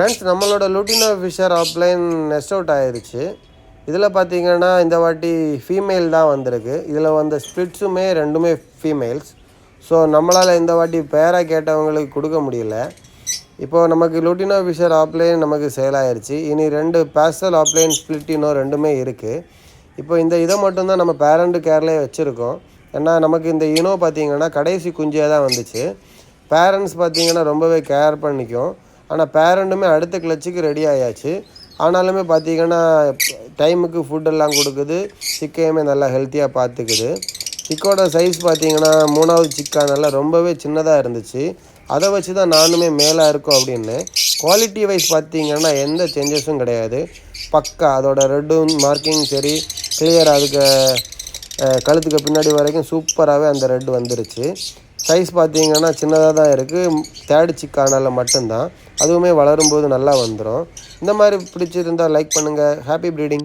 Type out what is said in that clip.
Friends நம்மளோட lutino Fischer opaline nest out ஆயிடுச்சு இதில் பார்த்தீங்கன்னா இந்த வாட்டி ஃபீமேல் தான் வந்திருக்கு. இதில் வந்த ஸ்பிளிட்ஸுமே ரெண்டுமே ஃபீமேல்ஸ் ஸோ நம்மளால் இந்த வாட்டி பேராக கேட்டவங்களுக்கு கொடுக்க முடியல. இப்போது நமக்கு லூட்டினோ ஃபிஷர் ஆப்லைன் நமக்கு சேல் ஆயிருச்சு. இனி ரெண்டு பேஸ்டல் ஆப்லைன் ஸ்பிளிட்டினோ ரெண்டுமே இருக்குது இப்போ இந்த இதை மட்டும்தான் நம்ம பேரண்ட்டு கேர்லேயே வச்சுருக்கோம். ஏன்னா நமக்கு இந்த இனோ பார்த்தீங்கன்னா கடைசி குஞ்சியாக தான் வந்துச்சு. பேரண்ட்ஸ் பார்த்திங்கன்னா ரொம்பவே கேர் பண்ணிக்கும். ஆனால் பேரண்ட்டுமே அடுத்த கிளச்சுக்கு ரெடி ஆயாச்சு. ஆனாலுமே பார்த்தீங்கன்னா டைமுக்கு ஃபுட்டெல்லாம் கொடுக்குது. சிக்கையுமே நல்லா ஹெல்த்தியாக பார்த்துக்குது சிக்கோட சைஸ் பார்த்தீங்கன்னா மூணாவது சிக்கானால ரொம்பவே சின்னதாக இருந்துச்சு. அதை வச்சு தான் நானுமே மேலே இருக்கும் அப்படின்னு. குவாலிட்டி வைஸ் பார்த்தீங்கன்னா எந்த சேஞ்சஸும் கிடையாது. பக்கா அதோட ரெட்டும் மார்க்கிங் சரி. கிளியர் அதுக்கு கழுத்துக்கு பின்னாடி வரைக்கும் சூப்பராகவே அந்த ரெட் வந்துருச்சு. சைஸ் பார்த்தீங்கன்னா சின்னதாக தான் இருக்குது. தேர்டு சிக்கானால் மட்டும்தான். அதுவுமே வளரும்போது நல்லா வந்துடும் இந்த மாதிரி பிடிச்சிருந்தா லைக் பண்ணுங்கள் ஹாப்பி ப்ரீடிங்